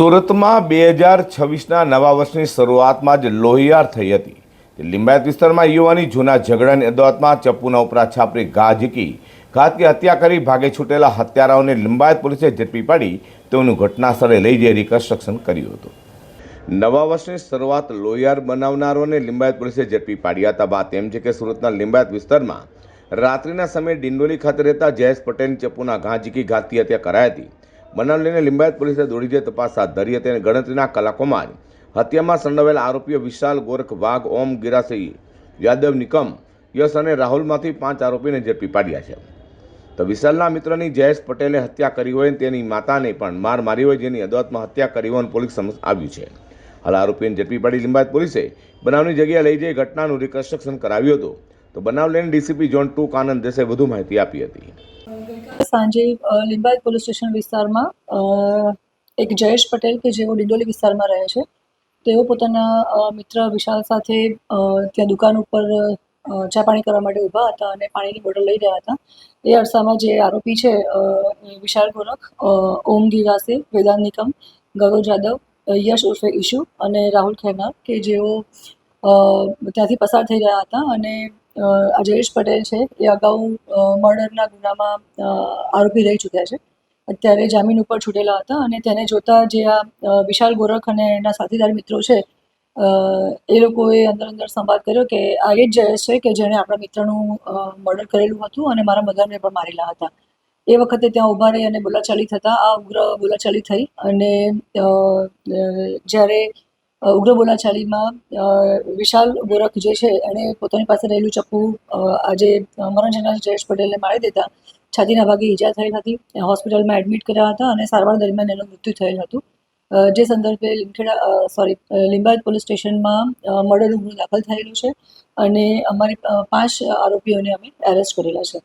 સુરતમાં બે હજાર છવ્વીસના નવા વર્ષની શરૂઆતમાં જ લોહિયાર થઈ હતી. લિંબાયત વિસ્તારમાં યુવાની જૂના ઝઘડાની અદાવતમાં ચપ્પુના ઉપરા છાપરી ઘા ઝીકી. ઘાતકી હત્યા કરી ભાગે છૂટેલા હત્યારાઓને લિંબાયત પોલીસે ઝડપી પાડી. તેઓનું ઘટના સ્થળે લઈ જઈ રિકન્સ્ટ્રક્શન કર્યું હતું. નવા વર્ષની શરૂઆત લોહિયાર બનાવનારોને લિંબાયત પોલીસે ઝડપી પાડ્યા હતા વાત એમ છે કે સુરતના લિંબાયત વિસ્તારમાં રાત્રિના સમયે ડિંડોલી ખાતે રહેતા જયેશ પટેલની ચપ્પુના ઘા ઝીકી ઘાતકી હત્યા કરાઈ હતી. બનાવ લઈને લિંબાયત પોલીસે દોડી જઈ તપાસ હાથ ધરી હતી અને ગણતરીના કલાકોમાં જ હત્યામાં સંડોવાયેલા આરોપીઓ વિશાલ ગોરખ, વાઘ, ઓમ ગિરાસી યાદવ, નિકમ, યશ અને રાહુલમાંથી પાંચ આરોપીને ઝડપી પાડ્યા છે. તો વિશાલના મિત્રની જયેશ પટેલે હત્યા કરી હોય તેની માતાને પણ માર મારી હોય જેની અદાવતમાં હત્યા કરી હોવાનું પોલીસ સમક્ષ આવ્યું છે. હાલ આરોપીને ઝડપી પાડી લિંબાયત પોલીસે બનાવની જગ્યાએ લઈ જઈ ઘટનાનું રિકન્સ્ટ્રક્શન કરાવ્યું હતું. તો બનાવ લઈને ડીસીપી જોન ટુ કાનંદ દેસાઈ વધુ માહિતી આપી હતી. સાંજે લિંબાયત પોલીસ સ્ટેશન વિસ્તારમાં એક જયેશ પટેલ કે જેઓ ડિંડોલી વિસ્તારમાં રહે છે, તેઓ પોતાના મિત્ર વિશાલ સાથે ત્યાં દુકાન ઉપર ચા પાણી કરવા માટે ઊભા હતા અને પાણીની બોટલ લઈ રહ્યા હતા. એ અરસામાં જે આરોપી છે વિશાલ ગોરખ ઓમ ગિરાસે વેદાંત નિકમ ગૌરવ જાદવ યશ ઉર્ફે ઈશુ અને રાહુલ ખેરનાર કે જેઓ ત્યાંથી પસાર થઈ રહ્યા હતા અને અ, આ પટેલ છે એ અગાઉ મર્ડરના ગુનામાં આરોપી રહી ચૂક્યા છે. અત્યારે જામીન ઉપર છૂટેલા હતા અને તેને જોતા જે આ વિશાલ ગોરખ અને એના સાથીદાર મિત્રો છે એ લોકોએ અંદર અંદર સંવાદ કર્યો કે આ એ જ જયેશ છે કે જેણે આપણા મિત્રનું મર્ડર કરેલું હતું અને મારા મધરને પણ મારેલા હતા. એ વખતે ત્યાં ઊભા રહી અને બોલાચાલી થતાં આ ઉગ્ર બોલાચાલી થઈ અને જ્યારે ઉગ્ર બોલાચાલીમાં વિશાલ ગોરખ જે છે એણે પોતાની પાસે રહેલું ચપ્પુ આજે મરણ જનાર જયેશ પટેલને મારી દેતા છાતીના ભાગે ઈજા થયેલ હતી. હોસ્પિટલમાં એડમિટ કર્યા હતા અને સારવાર દરમિયાન એનું મૃત્યુ થયેલ હતું. જે સંદર્ભે લીમખેડા સોરી લિંબાયત પોલીસ સ્ટેશનમાં અ, ગુનો દાખલ થયેલો છે અને અમારી પાંચ આરોપીઓને અમે એરેસ્ટ કરેલા છે.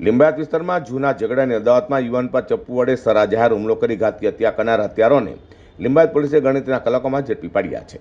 લિંબાયત વિસ્તારમાં જૂના ઝઘડાની અદાવતમાં યુવાન પર ચપ્પુ વડે સરાજાહેર હુમલો કરી ઘાતકી હત્યા કરનાર હત્યારોને લિંબાયત પોલીસે ગણતરીના કલાકોમાં ઝડપી પાડ્યા છે.